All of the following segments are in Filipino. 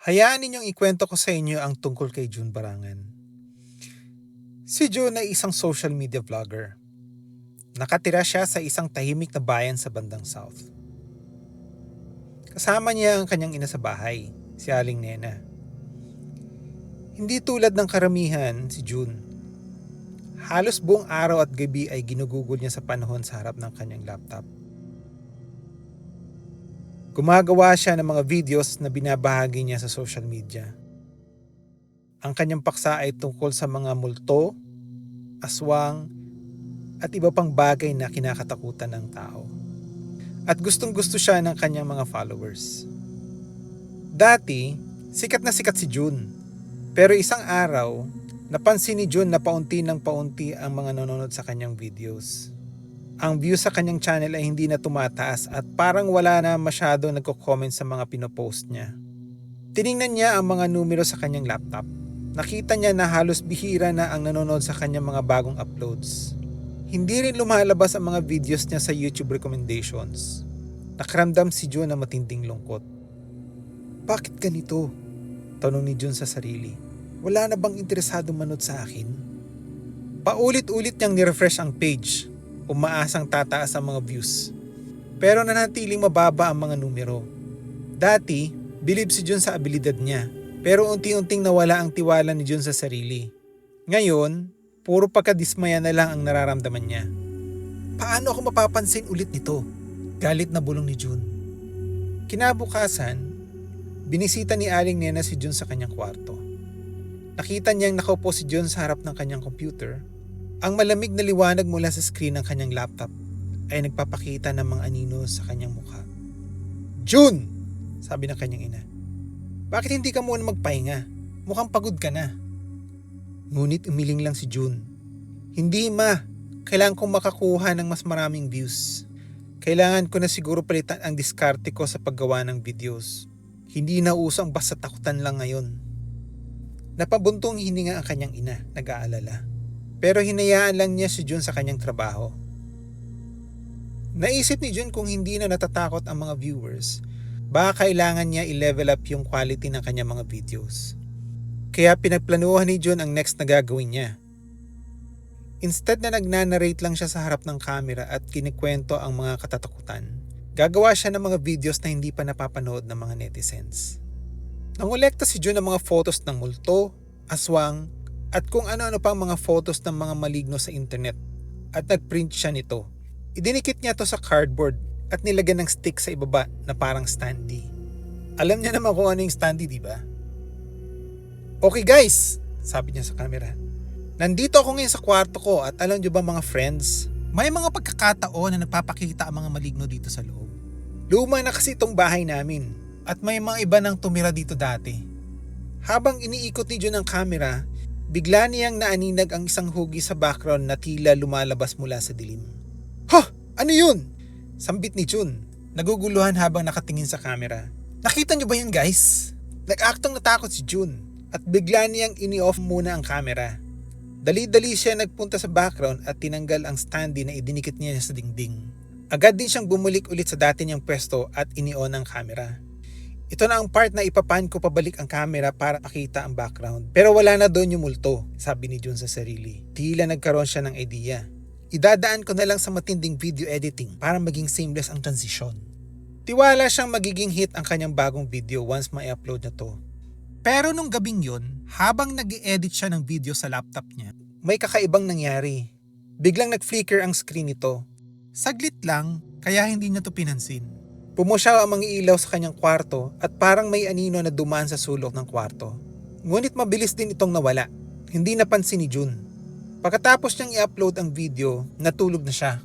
Hayaan ninyong ikwento ko sa inyo ang tungkol kay June Barangan. Si June ay isang social media vlogger. Nakatira siya sa isang tahimik na bayan sa bandang South. Kasama niya ang kanyang ina sa bahay, si Aling Nena. Hindi tulad ng karamihan si June. Halos buong araw at gabi ay ginugugol niya sa panahon sa harap ng kanyang laptop. Gumagawa siya ng mga videos na binabahagi niya sa social media. Ang kanyang paksa ay tungkol sa mga multo, aswang, at iba pang bagay na kinakatakutan ng tao. At gustong gusto siya ng kanyang mga followers. Dati, sikat na sikat si June. Pero isang araw, napansin ni June na paunti ng paunti ang mga nanonood sa kanyang videos ang views sa kanyang channel ay hindi na tumataas at parang wala na masyado nagko-comment sa mga pinopost niya. Tiningnan niya ang mga numero sa kanyang laptop. Nakita niya na halos bihira na ang nanonood sa kanyang mga bagong uploads. Hindi rin lumalabas ang mga videos niya sa YouTube recommendations. Nakaramdam si June na matinding lungkot. Bakit ganito? Tanong ni June sa sarili. Wala na bang interesado manood sa akin? Paulit-ulit niyang nirefresh ang page umaasang tataas ang mga views. Pero nanatiling mababa ang mga numero. Dati, bilib si Jun sa abilidad niya, pero unti-unting nawala ang tiwala ni Jun sa sarili. Ngayon, puro pagkadismaya na lang ang nararamdaman niya. Paano ako mapapansin ulit nito? Galit na bulong ni Jun. Kinabukasan, binisita ni Aling Nena si Jun sa kanyang kwarto. Nakita niyang nakaupo si Jun sa harap ng kanyang computer ang malamig na liwanag mula sa screen ng kanyang laptop ay nagpapakita ng mga anino sa kanyang mukha. June! Sabi ng kanyang ina. Bakit hindi ka muna magpahinga? Mukhang pagod ka na. Ngunit umiling lang si June. Hindi ma, kailangan kong makakuha ng mas maraming views. Kailangan ko na siguro palitan ang diskarte ko sa paggawa ng videos. Hindi na uso ang basta takutan lang ngayon. Napabuntong hininga ang kanyang ina, nag-aalala. Pero hinayaan lang niya si Jun sa kanyang trabaho. Naisip ni Jun kung hindi na natatakot ang mga viewers, baka kailangan niya i-level up yung quality ng kanyang mga videos. Kaya pinagplanuhan ni Jun ang next na gagawin niya. Instead na nagnanarrate lang siya sa harap ng camera at kinikwento ang mga katatakutan, gagawa siya ng mga videos na hindi pa napapanood ng mga netizens. Nangolekta si Jun ng mga photos ng multo, aswang, at kung ano-ano pang mga photos ng mga maligno sa internet at nagprint siya nito. Idinikit niya to sa cardboard at nilagyan ng stick sa ibaba na parang standee. Alam niya naman kung ano yung standee, di ba? Okay guys, sabi niya sa camera. Nandito ako ngayon sa kwarto ko at alam niyo ba mga friends, may mga pagkakataon na nagpapakita ang mga maligno dito sa loob. Luma na kasi itong bahay namin at may mga iba nang tumira dito dati. Habang iniikot ni John ang camera, Bigla niyang naaninag ang isang hugi sa background na tila lumalabas mula sa dilim. Ha! Ano yun? Sambit ni Jun. Naguguluhan habang nakatingin sa camera. Nakita niyo ba yan guys? Nag-aktong natakot si Jun at bigla niyang ini-off muna ang camera. Dali-dali siya nagpunta sa background at tinanggal ang standee na idinikit niya sa dingding. Agad din siyang bumulik ulit sa dati niyang pwesto at ini-on ang camera. Ito na ang part na ipapan ko pabalik ang camera para makita ang background. Pero wala na doon yung multo, sabi ni Jun sa sarili. Tila nagkaroon siya ng idea. Idadaan ko na lang sa matinding video editing para maging seamless ang transition. Tiwala siyang magiging hit ang kanyang bagong video once ma-upload na to. Pero nung gabing yun, habang nag edit siya ng video sa laptop niya, may kakaibang nangyari. Biglang nag-flicker ang screen nito. Saglit lang, kaya hindi niya to pinansin. Pumusyaw ang mga ilaw sa kanyang kwarto at parang may anino na dumaan sa sulok ng kwarto. Ngunit mabilis din itong nawala. Hindi napansin ni June. Pagkatapos niyang i-upload ang video, natulog na siya.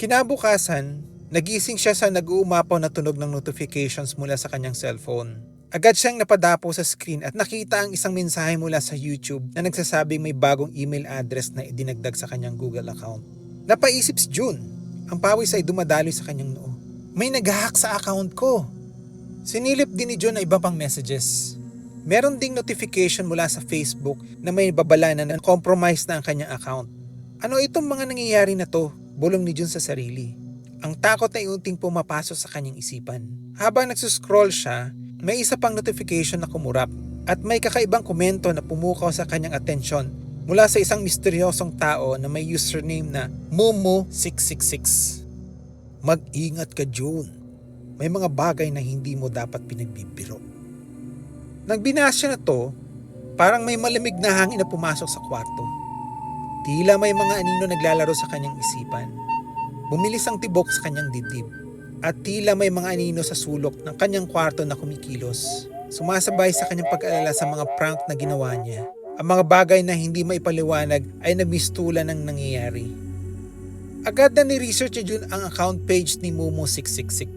Kinabukasan, nagising siya sa nag-uumapaw na tunog ng notifications mula sa kanyang cellphone. Agad siyang napadapo sa screen at nakita ang isang mensahe mula sa YouTube na nagsasabing may bagong email address na idinagdag sa kanyang Google account. Napaisip si June ang pawis ay dumadaloy sa kanyang noo. May nag-hack sa account ko. Sinilip din ni John na iba pang messages. Meron ding notification mula sa Facebook na may babala na compromise na ang kanyang account. Ano itong mga nangyayari na to? Bulong ni John sa sarili. Ang takot ay unting pumapasok sa kanyang isipan. Habang nagsuscroll siya, may isa pang notification na kumurap at may kakaibang komento na pumukaw sa kanyang atensyon mula sa isang misteryosong tao na may username na Momo666. Mag-ingat ka, June. May mga bagay na hindi mo dapat pinagbibiro. Nang binasya na to, parang may malamig na hangin na pumasok sa kwarto. Tila may mga anino naglalaro sa kanyang isipan. Bumilis ang tibok sa kanyang dibdib. At tila may mga anino sa sulok ng kanyang kwarto na kumikilos. Sumasabay sa kanyang pag-alala sa mga prank na ginawa niya. Ang mga bagay na hindi maipaliwanag ay nabistula ng nangyayari. Agad na ni-research ni Jun ang account page ni Momo666.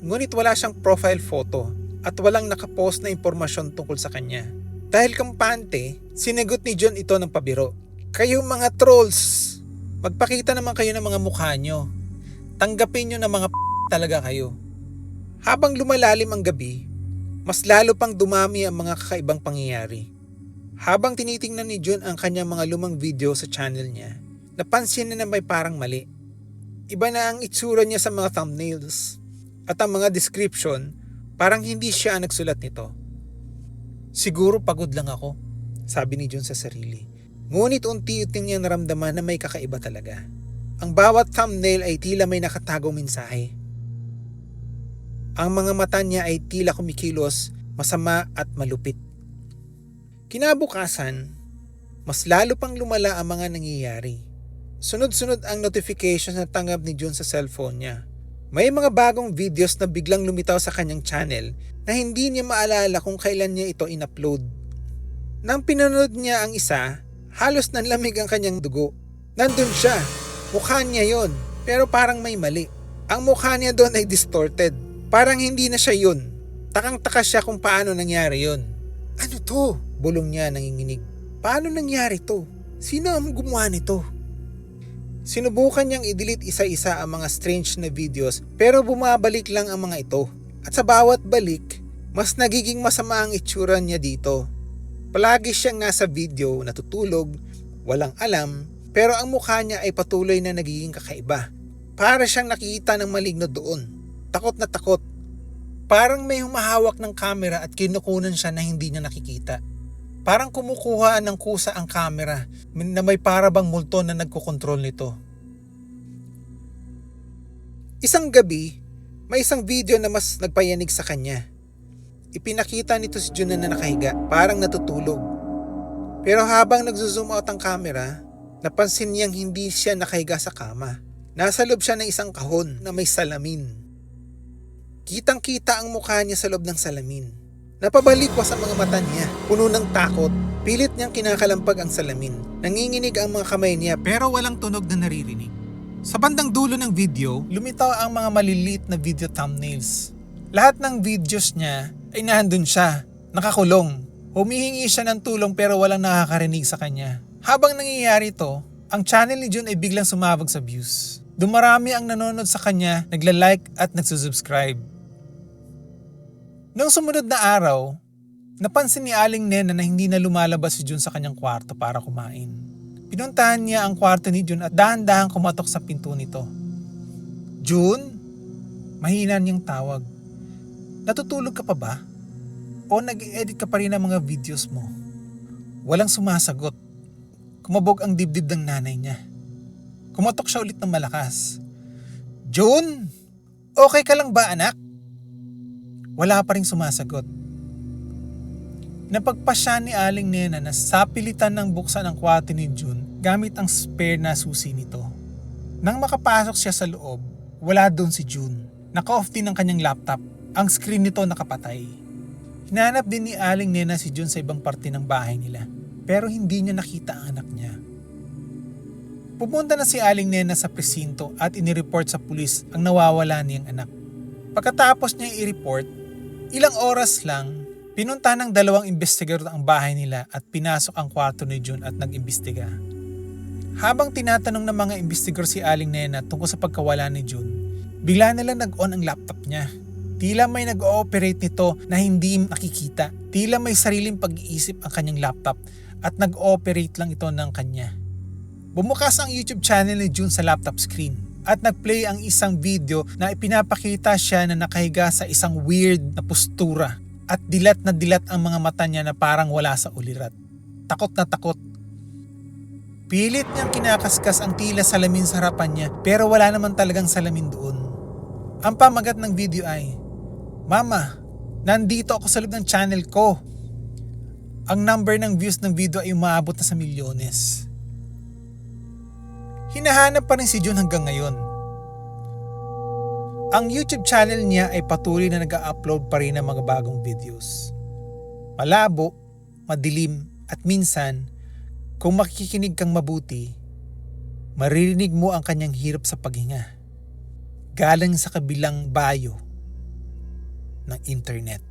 Ngunit wala siyang profile photo at walang nakapost na impormasyon tungkol sa kanya. Dahil kampante, sinagot ni John ito ng pabiro. Kayo mga trolls, magpakita naman kayo ng mga mukha nyo. Tanggapin nyo na mga p- talaga kayo. Habang lumalalim ang gabi, mas lalo pang dumami ang mga kakaibang pangyayari. Habang tinitingnan ni John ang kanyang mga lumang video sa channel niya, napansin na na may parang mali. Iba na ang itsura niya sa mga thumbnails at ang mga description parang hindi siya ang nagsulat nito. Siguro pagod lang ako, sabi ni John sa sarili. Ngunit unti-unti niyang naramdaman na may kakaiba talaga. Ang bawat thumbnail ay tila may nakatagong mensahe. Ang mga mata niya ay tila kumikilos, masama at malupit. Kinabukasan, mas lalo pang lumala ang mga nangyayari. Sunod-sunod ang notifications na tanggap ni Jun sa cellphone niya. May mga bagong videos na biglang lumitaw sa kanyang channel na hindi niya maalala kung kailan niya ito in-upload. Nang pinanood niya ang isa, halos nanlamig ang kanyang dugo. Nandun siya, mukha niya yon, pero parang may mali. Ang mukha niya doon ay distorted. Parang hindi na siya yun. Takang-taka siya kung paano nangyari yon. Ano to? Bulong niya nanginginig. Paano nangyari to? Sino ang gumawa nito? Sinubukan niyang i-delete isa-isa ang mga strange na videos pero bumabalik lang ang mga ito. At sa bawat balik, mas nagiging masama ang itsura niya dito. Palagi siyang nasa video, natutulog, walang alam, pero ang mukha niya ay patuloy na nagiging kakaiba. Para siyang nakikita ng maligno doon. Takot na takot. Parang may humahawak ng camera at kinukunan siya na hindi niya nakikita. Parang kumukuha ng kusa ang camera na may parabang multo na nagkokontrol nito. Isang gabi, may isang video na mas nagpayanig sa kanya. Ipinakita nito si Juna na nakahiga, parang natutulog. Pero habang nagzo-zoom out ang camera, napansin niyang hindi siya nakahiga sa kama. Nasa loob siya ng isang kahon na may salamin. Kitang-kita ang mukha niya sa loob ng salamin. Napabalikwas ang mga mata niya, puno ng takot. Pilit niyang kinakalampag ang salamin. Nanginginig ang mga kamay niya pero walang tunog na naririnig. Sa bandang dulo ng video, lumitaw ang mga maliliit na video thumbnails. Lahat ng videos niya ay nahandun siya, nakakulong. Humihingi siya ng tulong pero walang nakakarinig sa kanya. Habang nangyayari to, ang channel ni Jun ay biglang sumabog sa views. Dumarami ang nanonood sa kanya, nagla-like at nagsusubscribe. Noong sumunod na araw, napansin ni Aling Nena na hindi na lumalabas si Jun sa kanyang kwarto para kumain. Pinuntahan niya ang kwarto ni Jun at dahan-dahan kumatok sa pinto nito. Jun? Mahina niyang tawag. Natutulog ka pa ba? O nag-edit ka pa rin ng mga videos mo? Walang sumasagot. Kumabog ang dibdib ng nanay niya. Kumatok siya ulit ng malakas. June! Okay ka lang ba anak? Wala pa rin sumasagot. Napagpasya ni Aling Nena na sapilitan ng buksan ang kwarto ni June gamit ang spare na susi nito. Nang makapasok siya sa loob, wala doon si June. Naka-off din ang kanyang laptop. Ang screen nito nakapatay. Hinanap din ni Aling Nena si June sa ibang parte ng bahay nila. Pero hindi niya nakita ang anak niya. Pumunta na si Aling Nena sa presinto at inireport sa pulis ang nawawala niyang anak. Pagkatapos niya i-report, ilang oras lang, pinunta ng dalawang investigador ang bahay nila at pinasok ang kwarto ni June at nag-imbestiga. Habang tinatanong ng mga investigador si Aling Nena tungkol sa pagkawala ni June, bigla nila nag-on ang laptop niya. Tila may nag-ooperate nito na hindi nakikita. Tila may sariling pag-iisip ang kanyang laptop at nag-ooperate lang ito ng kanya. Bumukas ang YouTube channel ni June sa laptop screen at nag-play ang isang video na ipinapakita siya na nakahiga sa isang weird na postura. At dilat na dilat ang mga mata niya na parang wala sa ulirat. Takot na takot. Pilit niyang kinakaskas ang tila salamin sa harapan niya pero wala naman talagang salamin doon. Ang pamagat ng video ay, Mama, nandito ako sa loob ng channel ko. Ang number ng views ng video ay umaabot na sa milyones. Hinahanap pa rin si Jun hanggang ngayon. Ang YouTube channel niya ay patuloy na nag-upload pa rin ng mga bagong videos. Malabo, madilim, at minsan, kung makikinig kang mabuti, maririnig mo ang kanyang hirap sa paghinga. Galing sa kabilang bayo ng internet.